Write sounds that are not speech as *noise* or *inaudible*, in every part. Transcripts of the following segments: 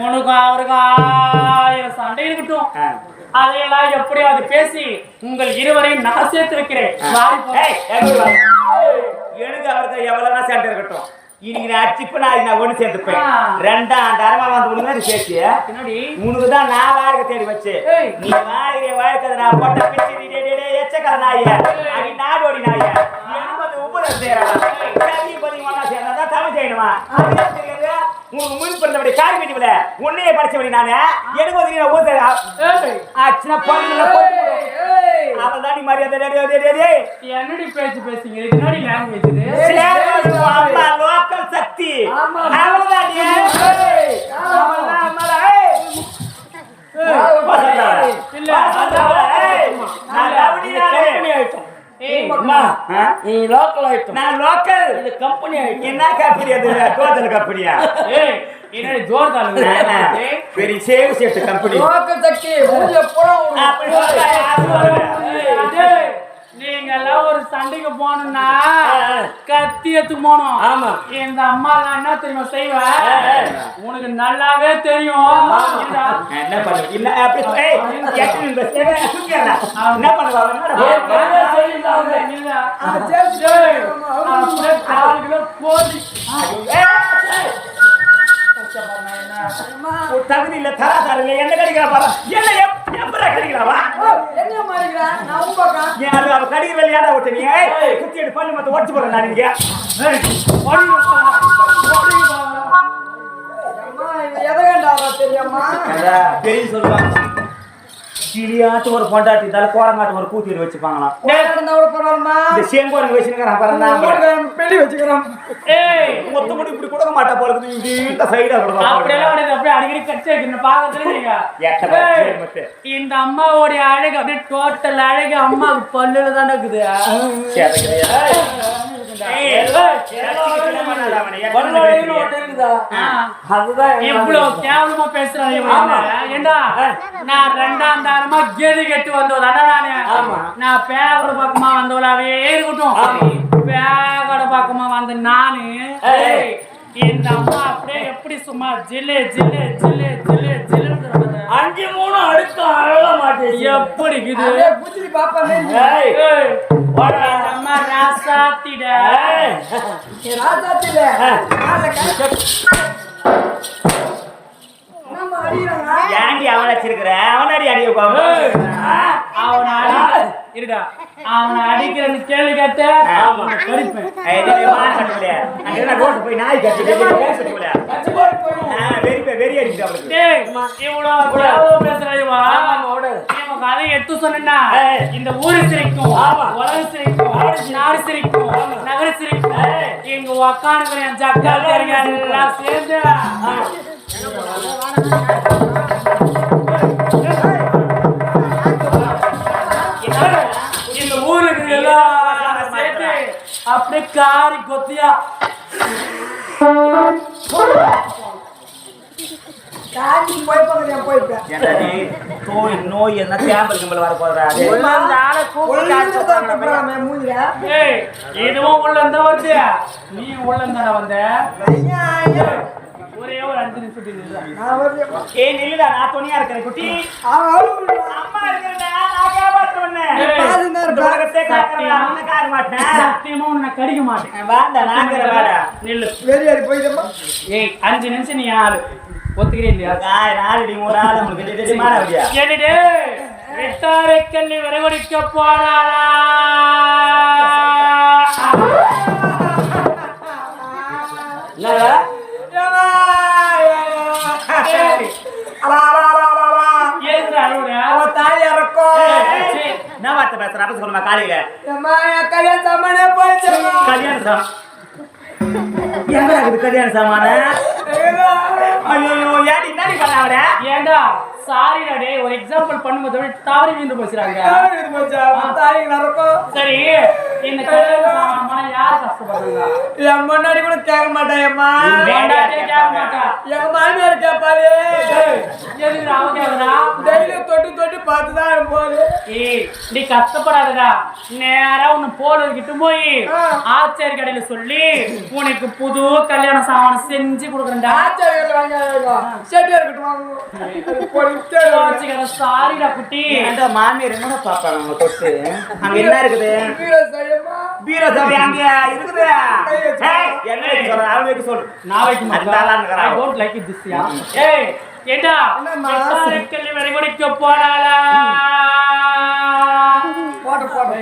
உனக்கும் அவருக்கும் ஆயிரம் சண்டை இருக்கட்டும் அதையெல்லாம் எப்படியாவது பேசி உங்கள் இருவரையும் நான் சேர்த்து வைக்கிறேன்? எனக்கு அவருக்கு எவ்வளவு சேட்டை இருக்கட்டும். இன்னைக்கு நான் அடிச்சுப்ப நான் நான் ஒண்ணு சேர்த்துப்பேன். ரெண்டாம் தரமா வந்து உனக்கு தான் உனக்கு நான் வாழ்க்கை தேடி வச்சு. நீ வாழ்க்கை வாழ்க்கை நான் போட்ட பிச்சு எச்சக்கல நாய அடி நாடோடி நாய எனக்கு வந்து செய்யறாங்க சேர்ந்தா தமிழ் செய்யணுமா? உனக்கு முன் பிறந்தபடி காரி வெட்டிவில உன்னையே படிச்சபடி நானு. எனக்கு வந்து நீ ஊத்த பொண்ணுல அவள் தான் நீ மரியாதை. என்னடி பேச்சு பேசுங்க லாங்குவேஜ் அம்மா லோக்கல் சக்தி? இல்ல. நான் ரவுடி நானு. ஏய், அம்மா, ஆ? நீ லோக்கல் ஐட்டம் நான் லோக்கல் இது கம்பெனி என்ன கம்பெனி அது? *laughs* டோட்டல் கம்பெனியா ஏய், என்னடி ஜோர் தாளுங்க ஏய், very save safe company local Sakthi யாரு சொல்றா? டேய், நீங்க எல்லாம் ஒரு சண்டைக்கு போகணும்னா கத்தி எடுத்து போகணும். ஆமா. இந்த அம்மா என்ன தெரியுமா செய்வேன் உனக்கு நல்லாவே தெரியும். என்ன பண்ணுவ இல்ல அப்படி. என்ன பண்ணுவா தகுதி இல்ல தராதாரம் இல்ல என்ன கடிக்கிறா பாரு என்ன எப்- எப்படா என்ன மாறிக்கிறா நான் பார்க்க யாரு அவ கடிக்க விளையாட விட்டு நீ ஏய், குத்தி எடுத்து பண்ணி மத்த உடச்சு போறேன் நான் இங்க ஏய், ஓடி வா, ஓடி வா. அம்மா இது எதை கண்டாரா தெரியுமா பெரிய சொல்லுவாங்க கிளியாட்டு ஒரு பொண்டாட்டி தலை கோரங்காட்டு ஒரு கூத்திட்டு வச்சுப்பாங்களாம் இந்த சேங்கோரங்க பெள்ளி வச்சுக்கிறோம் ஏய், மொத்த முடி இப்படி கொடுக்க மாட்டா போறது இது இந்த சைடா அப்படியெல்லாம் கொடுக்க அப்படியே அடிக்கடி கட்சி வைக்கணும், நீங்க. மட்டும். இந்த அம்மாவோடைய அழகு அப்படியே டோட்டல் அழகு அம்மாவுக்கு பல்லுல தானே இருக்குது இருக்குதா. அதுதான் எங்க இவ்வளவு கேவலமா பேசுறாங்க. ஏண்டா நான் ரெண்டாம் தாரமா கெதி கெட்டு வந்தவதாடா நானு ஆமா. நான் பேகோட பக்கமா வந்தவளாவே இருக்கட்டும். பேகோட பக்கமா வந்த நானு. ஏய், இந்த அம்மா அப்படியே எப்படி சும்மா ஜில்லு ஜில்லு ஜில்லு ஜில்லு ஜில்லுன்னு அஞ்சு மூணு அடுத்து அழக மாட்டேன் எப்படி இது புத்திரி இந்த அம்மா ராசாத்திட. அடிக்கிறாங்க ஏன்டி அவன் வச்சிருக்கிற அவனாடி அடிக்க அவனை அடி இருடா. அவனை அடிக்கிறன்னு கேள்வி கேட்ட ஆமா. அவனை கடிப்பேன். போய் நாய் கட்டி போயிடும் வெறி. இவன் கதை எடுத்து சொன்னா. இந்த ஊரு சிரிக்கும். ஆமா. உலகம் சிரிக்கும். நாடு சிரிக்கும். நகர சிரிக்கும். எங்க உக்கானுங்கிற என் ஜக்கா சேர்ந்து இந்த ஊருக்கு எல்லாம் அப்படியே காரி கொத்தியா. நோய் என்ன தேம்பல் கிம்பல் வர ஏய் இதுவும் உள்ள இருந்தா வருது. நீ உள்ள இருந்தா வந்த? ஒரே ஒரு அஞ்சு வருவேன். ஏய் நில்லுடா. நான் துணியா இருக்கிறேன் குட்டி. அம்மா இருக்கிறேன்டா. நான் ஏய் அஞ்சு நிமிஷம் நீ ஆளு. ஒத்துக்கிறேன் இல்லையா? நான் நாலடி மூணு அவன் தாய் இறக்கும் என்ன வார்த்தை பேசுற? அப்ப சொல்லுமா காலையில? கல்யாணம் சாமானே போயிடுச்சும்மா. கல்யாண சாமான் கல்யாண சாமான? ஐயோ ஏடி என்னடி பண்ண அவர? ஏண்டா சாரிடா டேய் ஒரு எக்ஸாம்பிள் பண்ணும்போது இது மச்சான், அவன் தாய் இறக்கும். சரி இந்த கல்யாண சாமான் யார் கஷ்டப்படுறாங்க என் முன்னாடி கூட கேட்க மாட்டேன்மா வேண்டாட்டே கேட்க மாட்டா. என் மாமியார் கேட்பாரு ஏய், எதுக்குடா அவ கேக்குறா டெய்லி தொட்டு தொட்டு பார்த்துதான் போகுது ஏய் நீ கஷ்டப்படாதடா. நேரா உன்னை போல கிட்ட போய். ஆச்சாரி கடையில சொல்லி உனக்கு புது கல்யாண சாமான் செஞ்சு கொடுக்குறேன்டா. ஆச்சாரியர்கள் வாங்க செட்டியா இருக்கட்டும் வாங்க சாரிடா குட்டி. ஏன்டா மாமியார் தொட்டு? அங்க என்ன இருக்குது? பீரோ அங்க இருக்குது. என்ன சொல்ற அவன் வைக்க சொல்லு. நான் வைக்க மாட்டேன். இருக்கிறா. I don't like it this year. ஏய் ஏண்டா? கல்லி வெடிக்க போறாளா போட்டு போட்டு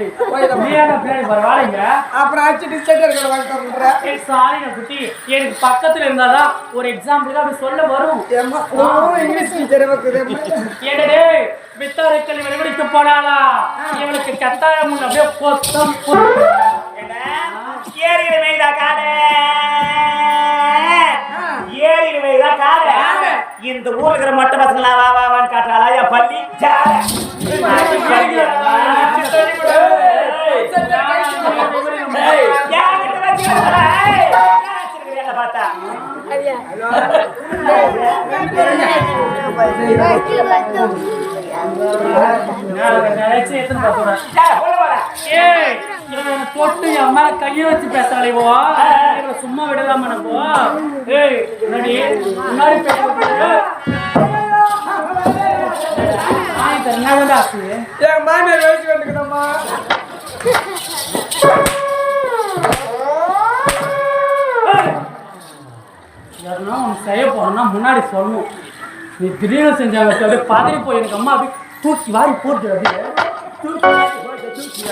பின்னாடி பரவாயில்லைங்க? அப்புறம் அடிச்சுட்டு செட்டியா இருக்கிற ஏய் சாரிடா குட்டி. எனக்கு பக்கத்துல இருந்தாதான் ஒரு எக்ஸாம்பிளுக்கு அப்படி சொல்ல வரும். இங்கிலீஷ் டீச்சர் ஏடடே வித்தாரை வெடிக்க போனாளா? இவளுக்கு கத்தாயம் உள்ள அப்படியே பொத்தம் இந்த ஊர்ல இருக்கிற மொட்டை பசங்களா வா வா வான்னு காட்டுறாளா என் பள்ளி பார்த்தா நான் நினைச்சு எத்தனை பார்த்துறேன் தொட்டு என் மேல கையை வச்சு பேசாளே போ இவளை சும்மா விடலாமா நம்ம? ஏய் முன்னாடி முன்னாடி என் மாமியார் வயசு ஒன்று செய்ய போறோம்னா முன்னாடி சொல்லணும். நீ திடீர்னு செஞ்சாங்க அப்படியே பதறி போய் எனக்கு அம்மா அப்படியே தூக்கி வாரி போட்டு அப்படியே. தூக்கி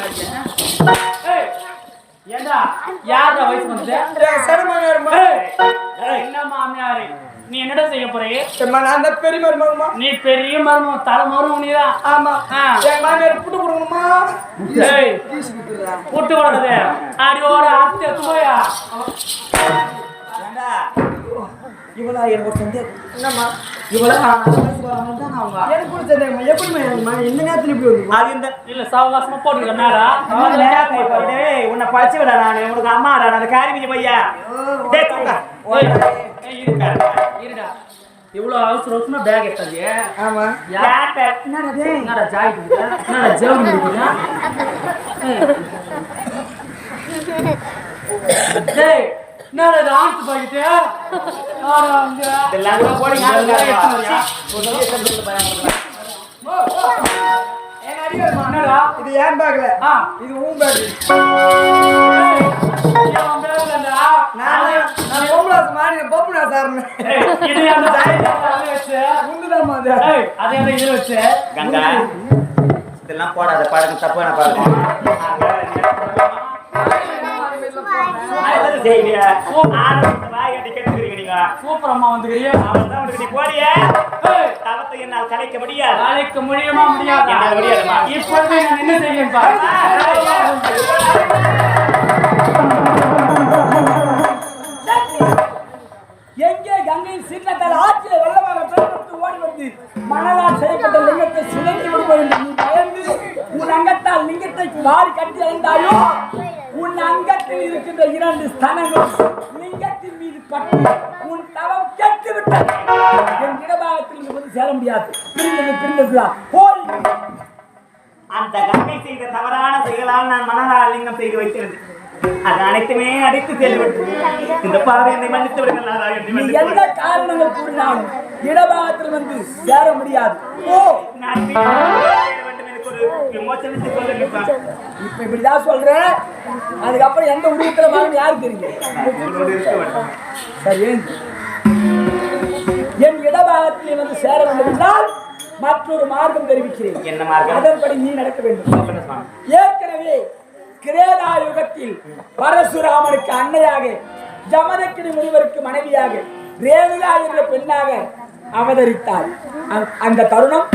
ஏண்டா யாரா வயசு ஏய், என்ன மாமியாரு நீ என்னடா செய்ய போறே நான் தான் பெரிய மருமகம்மா நீ பெரிய மருமம் தலை மருமம் நீதான். ஆமா. என் மாமியார் புட்டு கொடுக்கணுமா புட்டு கொடுக்குது அடியோட அத்தை எடுத்து போயா. இவளா எனக்கு ஒரு சந்தேகம் என்னம்மா? அவங்க? எனக்கு கூட தெரியாதும்மா எப்படிம்மா எனக்குமா இந்த நேரத்துல இப்படி வந்து அது இந்த இல்ல சாவகாசமா போட்டுக்க மேடா உன்னை பழிச்சு விட நான். உனக்கு அம்மாடா நான் காரிமிஜி பையா? இருடா. இருடா. இவ்வளோ அவசர அவசரமா பேக் எடுத்தாங்க. ஆமா. யார்கிட்ட? என்னடா ஜாய்? என்னடா குடிக்கிற? டேய் என்னடா இது ஆண்ட்டு பாக்கிட்டு? இதெல்லாம் கூட போடுங்க. என்னடா? இது ஏன் பேக்ல ஆ. இது உன் பேக். நான் நான் பொம்பளாஸ் மாறி ஏய், இது அந்த வச்சு. அது. அதே அந்த இதுல வச்சு. கங்கா இதெல்லாம் போடாத பாருங்க தப்பான பாருங்க. செய்வீங்க சூப்பர் அம்மா அவன் தான் உனக்கு நீ போறிய தவத்தை என்னால் கலைக்க முடியாது முடியுமா முடியாதா? இப்பொழுது நான் என்ன எங்கே கங்கை சின்னத்தால் ஆற்றில வெள்ளமாக பெருமெடுத்து ஓடி வந்து மணலால் செய்யப்பட்ட லிங்கத்தை சிதைத்து விடுவோம் என்று நீ பயந்து உன் அங்கத்தால் லிங்கத்தை மாறி கட்டி அடைந்தாயோ உன் அங்கத்தில் இருக்கின்ற இரண்டு ஸ்தனங்கள் லிங்கத்தின் மீது பட்டு உன் தவம் கெட்டு விட்டது என் இடபாகத்தில் இருந்து வந்து சேர முடியாது. பிரிந்தது பிரிந்ததுதான் போய். அந்த கங்கை செய்த தவறான செயலால் நான் மனதால் லிங்கம் செய்து வைத்திருந்தேன். அது அனைத்துமே அடித்து செல்விட்டு இந்த பாவை என்னை மன்னித்து விடுங்கள் எந்த. காரணங்கள் கூறினாலும் இடபாகத்தில் வந்து சேர முடியாது. ஓ நான். இப்ப இப்படிதான் சொல்றேன். அதுக்கப்புறம் எந்த உருவத்துல வாங்க யாருக்கு தெரியும். சரி என் இடபாகத்தில் வந்து சேர வேண்டும் என்றால் மற்றொரு மார்க்கம் தெரிவிக்கிறேன் என்ன மார்க்கம்? அதன்படி நீ நடக்க வேண்டும். ஏற்கனவே கிரேதா யுகத்தில் பரசுராமனுக்கு அன்னையாக ஜமதக்கினி முனிவருக்கு மனைவியாக ரேணுகா என்ற பெண்ணாக அவதரித்தாள் அந்த- தருணம்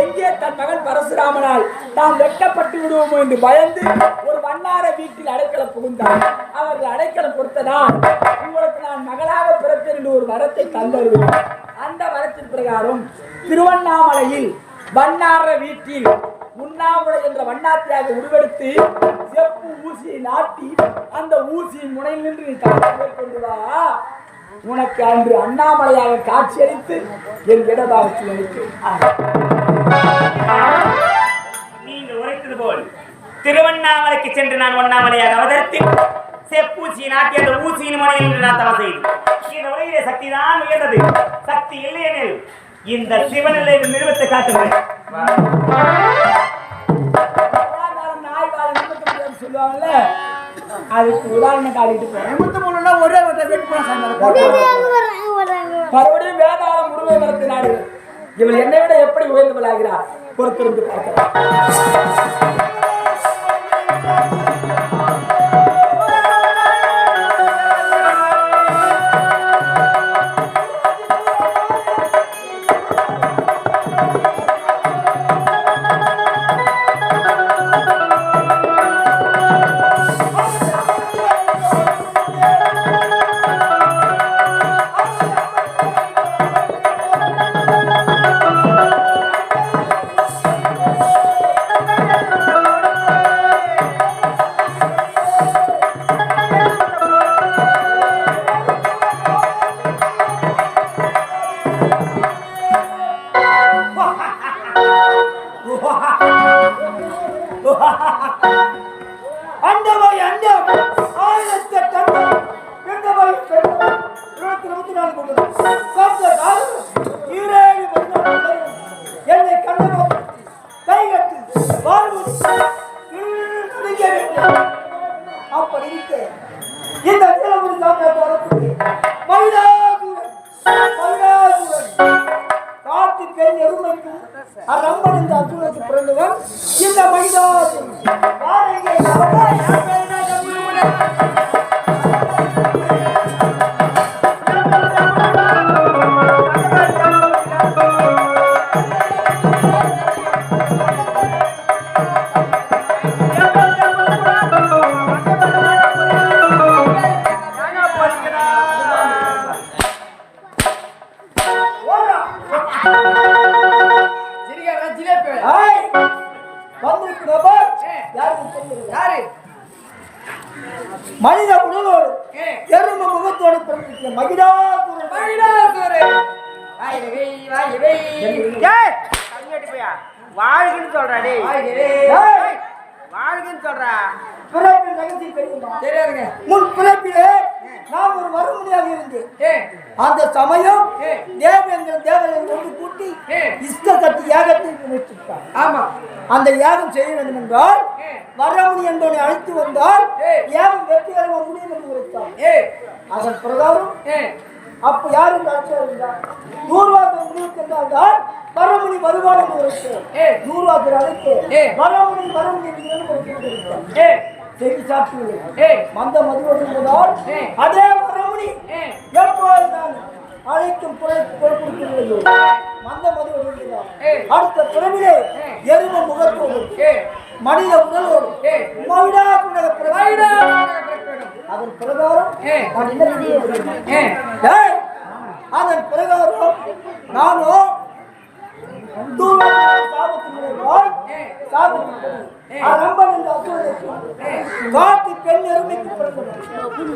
எங்கே தன் மகன் பரசுராமனால் தான் வெட்டப்பட்டு விடுவோமோ என்று பயந்து ஒரு வண்ணார வீட்டில் அடைக்கலம் புகுந்தார். அவர்கள் அடைக்கலம் கொடுத்ததால் உங்களுக்கு நான் மகளாக பிறப்பேன் என்று ஒரு வரத்தை தந்தருவேன் அந்த வரத்தின் பிரகாரம் திருவண்ணாமலையில் வண்ணார வீட்டில் உண்ணாமுலை என்ற வண்ணாத்தியாக உருவெடுத்து செப்பு ஊசியை நாட்டி அந்த ஊசியின் முனையில் நின்று நீ தாக்கி மேற்கொண்டு வா. உனக்கு அன்று அண்ணாமலையாக காட்சியளித்து என் இடபாகத்தில் அளித்தேன். நீங்கள் உரைத்தது போல் திருவண்ணாமலைக்கு சென்று நான் ஒண்ணாமலையாக அவதரித்து செப்பூசி நாட்டி அந்த ஊசியின் முனையில் நின்று நான் தவம் செய்து இந்த உலகிலே சக்தி தான் உயர்ந்தது. சக்தி இல்லையெனில் இந்த சிவனிலை நிறுவத்தை முடியாதுன்னு சொல்லுவாங்கல்ல? அதுக்கு உதாரணம் காட்டிட்டு போறேன். நிமித்த முன்னா ஒரே ஒரு வெட்டு போன சாமி மறுபடியும் வேதாளம் முருகை மரத்து நாடு இவள் என்னை விட எப்படி உயர்ந்தவளாகிறார் பொறுத்திருந்து பார்க்கலாம். யாகத்தை நினைச்சிட்டார் ஆமா. அந்த யாகம் செய்ய வேண்டும் என்றால். வரமுனி என்பவனை அழைத்து வந்தால். யாகம் வெற்றிகரமாக முடியும் என்று உரைத்தார். அதன் பிரகாரம் அப்ப யாரும் அழைத்தார் நூறுவாக்கு முடிவுக்கு என்றால் வரமுனி வருவான் என்று உரைத்தார். நூறுவாக்கு அழைத்து. வரமுனி வரமுனி என்று செய்தி ஏ. மந்த மதுவோடு. அதே வரமுனி ஏ. நான் அழைக்கும் குறை கொடுக்கவில்லையோ மந்த ஏ. அடுத்த பிறவிலே. எரும முகத்தோடு மனித உடலோடு ஏ. மவிடா குணக வைடா அதன் பிரகாரம். நான் அதன் பிரகாரம் அசுரனுக்கு காட்டு பெண் எருமைக்கு.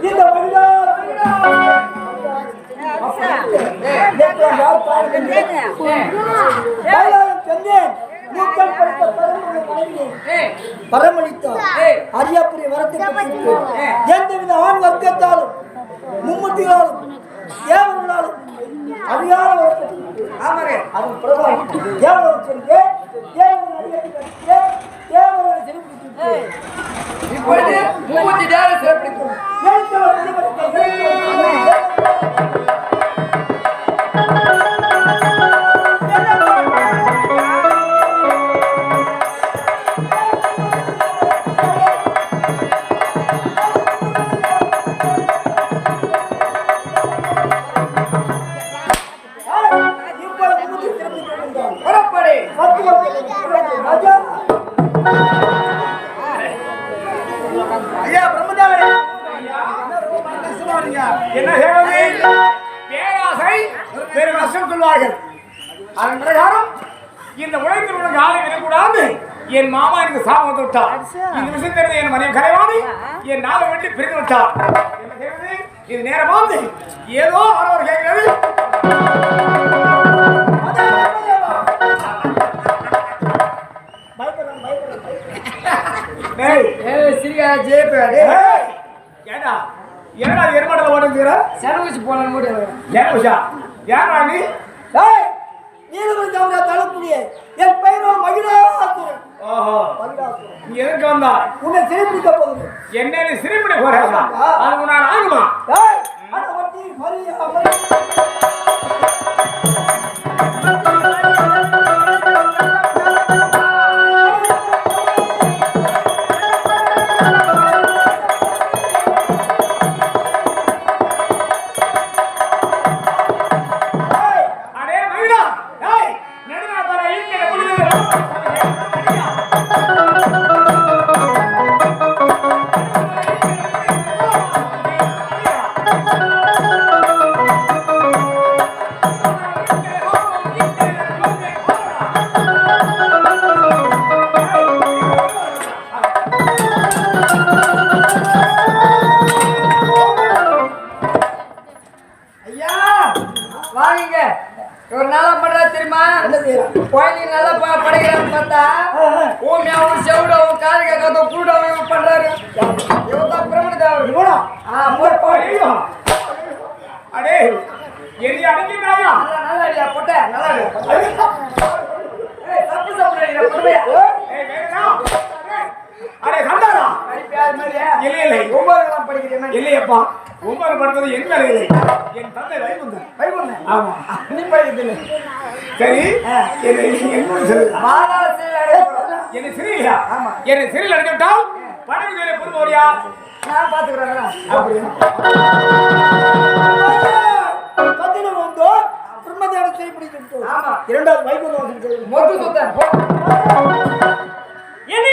இந்த மனிதா பரமளித்தார். அரியப்புரிய வரத்தை. எந்தவித ஆண் வர்க்கத்தாலும் மும்மூர்த்திகளாலும் தேவர்களாலும் அதிகார ஆமாங்க. அதன் பிரகாரம் தேவர்கள் சென்று தேவர்கள் சிறப்பித்து இப்பொழுது மூவத்தி நேர சிறப்பிக்கும். ஐயா பிரம்மதேவரே என்ன செய்வது? பேராசை பெரும் நஷ்டம் சொல்வார்கள் அதன் பிரகாரம் இந்த உலகத்தில் உள்ள காலை விடக்கூடாது என் மாமா எனக்கு சாபம் வந்து விட்டார் இந்த விஷயம் தெரிந்து என் மனைவி கரைவாணி என் நாளை வெட்டி பிரிந்து விட்டார் என்ன செய்வது இது நேரமாந்து. ஏதோ அவர் கேட்கிறது ஏய். ஜேபி ஏய், ஏண்டா? ஏடா எருமாடல ஓடுங்கிற செலவுச்சு போலான்னு கூட ஏன் உஷா ஏன்டா நீ? ஜாமுனா தளபதிய என் பெயரோ மகிழாசுரன். ஓஹோ. நீ எதுக்கு வந்தா? உன்னை சிறைப்பிடிக்க போகுது. என்ன நீ சிரிப்பிட போறா அது நான் ஆகுமா? டேய், அட மரியா, மரியா. வாங்க. ஒரு நாளா பண்றா தெரியுமா? கோயிலுக்கு நல்லா படைக்கிறான்னு பார்த்தா. ஊமியாவும் செவிடாவும் காது கேட்காதும் கூடாவும் இவன் பண்றாரு. இவன் தான் பிரபல தேவர் இவனா? ஆ ஐயோ. அடே எரி அடிக்கிறாயா நல்லா நல்லா அடியா பொட்ட. நல்லா அடி ஏய் தப்பு சாப்பிடுறீங்க பொறுமையா ஏய் வேணா அடே சந்தானா இல்லை இல்லை ஒன்பதாம் படிக்கிறீங்க இல்லையப்பா ஒன்பது படுத்தது என் மேல இல்லை. என் தந்தை வைகுந்தன் வைகுண்டன் ஆமா. நீ படிக்கிறது சரி என்னை என்னை சிறையிலா ஆமா. என்னை சிறையில் அடைந்துவிட்டால் படகு வேலை புரிபோரியா நான் பாத்துக்கிறேன் கத்திரம் வந்தோம், பிரம்மதேவனை சிறைப்பிடிக்கின்றோம். ஆமா. இரண்டாவது வந்து மொத்து சுத்தம் போ. என்ன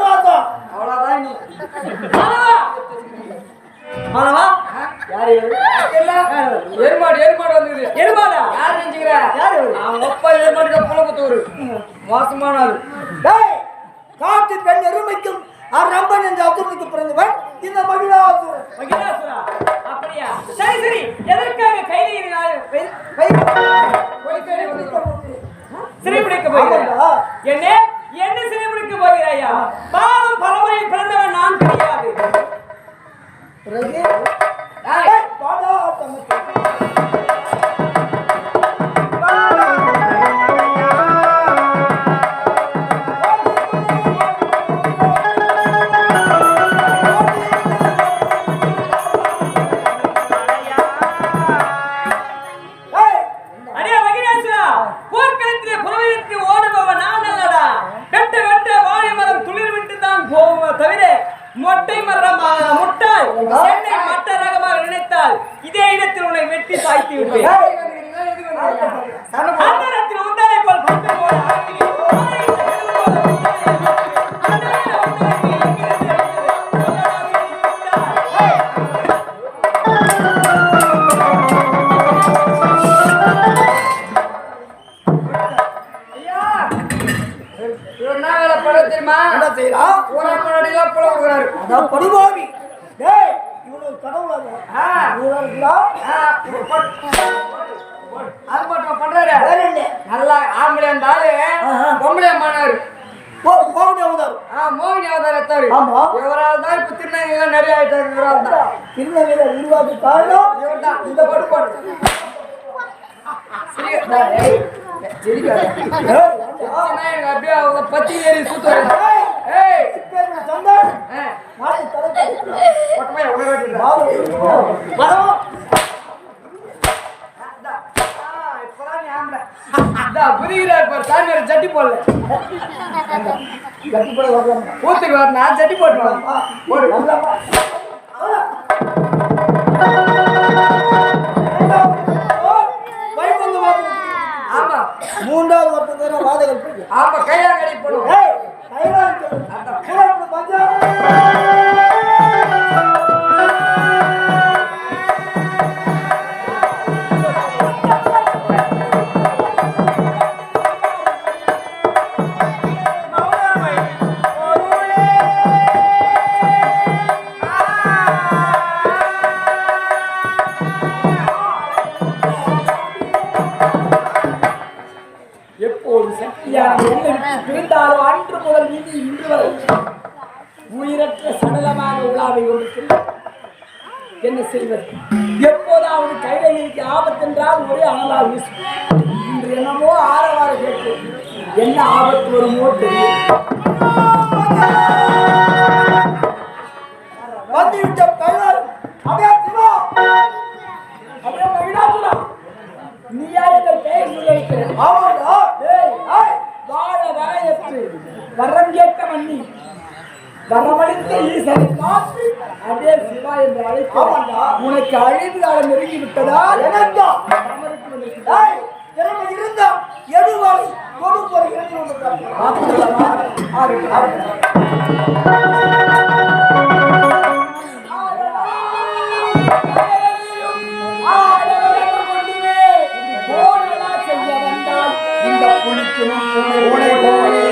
வாசம். அவ்வளவுதான் நீ. மாணவா யாரு எருமாடு எருமாடு வந்தது எருமாடா யார் நினைச்சுக்கிற? யாரு அவன் ஒப்பா எருமாடுக்க புலபுத்தூர் மோசமான ஆளு. டேய், காட்டு பெண் எருமைக்கும் அரம்பன் என்ற அசுரனுக்கு பிறந்தவன் இந்த மகிழாசுரன் மகிழாசுரா அப்படியா சரி சரி எதற்காக கைதியினால் சிறைபிடிக்க ஆமாண்டா. என்ன என்ன சிறைபிடிக்க போகிறாயா பாவம் பலமுறை பிறந்தவன் நான் கிடையாது பிறகு ஏய், டேய், என்ன வேலை பண்ண தெரியுமா என்ன செய்யலாம் ஊரா முன்னாடி எல்லாம் புல கொடுக்குறாரு அதான் படுபாவி டேய் கடவுளாக இவனா போட்டு. அது மட்டும் பண்றாரு. நல்லா ஆம்பளை ஆஹா. பொம்பளை மாணவர் போ போகணும் அவதார். ஆ மோகினி அவதார் எத்தாரு ஆமா. இவரால் தான் இப்ப திருநங்கைகள் நிறைய ஆயிட்டாங்க இவரால் தான். திருநங்கையில உருவாக்கி காரணம் இந்த படுபாடு சிரிக்க ஏய், சிரிக்காத. ஏய், சிரிச்சுன்னா எனக்கு அப்படியே அவங்க பத்தி ஏறி சுத்துவாரு ஏய், ஏய் இப்பேற்பட்ட சந்தானம் என்ன ஆபத்து வருமோ தெரியும். வந்துவிட்ட கைவாள். அப்படியே சிவா. அப்படியே மகிழாசுரம் நீயா என்ற பெயர் சொல்லி வைக்கிறேன் ஆமாண்டா. டேய், ஏய், வாழ வாயற்று வரம் கேட்ட மன்னி. வரமளித்த ஈசனை பார்த்து அதே சிவா என்று அழைக்கிறான் உனக்கு அழிவு காலம் நெருங்கி விட்டதால் எனக்கா? ஏய், திறமை இருந்தா எதுவாளி கொடுப்பது இறங்கி வந்து இந்த பூனை போலே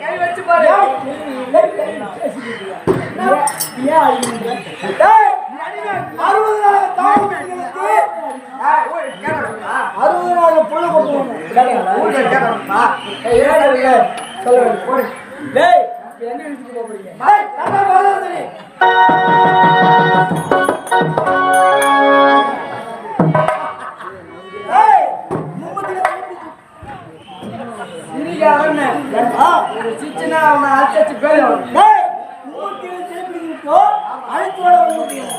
கை வச்சு பாரு. டேய், டேய், டேய், புள்ள டேய் போறீங்க சிச்சுனா அவனை அடிச்சு அடிச்சு போயிடும். டேய், மும்மத்தில கைப்பிடிச்சுக்கோ, அழைத்து வர முடியும்.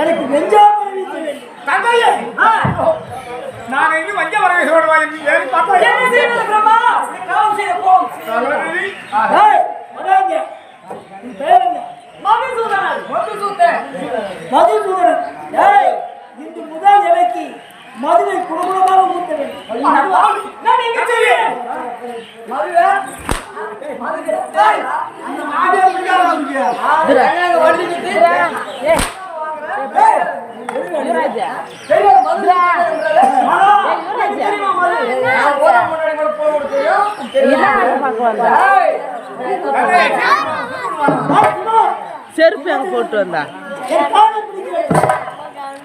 எனக்கு வெஞ்சாமல் வீச வேண்டும். தந்தையே ஆ, நாங்க இன்னும் வஞ்ச வரவை சொல்லுவா ஏறி பார்த்தா என்ன செய்வது பிரம்மா காவல் செய்ய போ டேய், வராங்க. உன் பேர் என்ன? மதுசூதனன் மதுசூதன். மதுசூதனன். டேய், இன்று முதல் எனக்கு மதுவை குடும்பமாக ஊட்ட வேண்டும். நான் எங்க செய்வேன் மதுவை? டேய், அந்த மாடே முடியாத வந்து என்னங்க வண்டி நிறுத்தி? தெரியாது, மது நிறுத்துறேன்றாரு. நான் போற முன்னாடி கூட போக தெரியும்? தெரியும். ஏய், செருப்பு எங்க போட்டு வந்தா.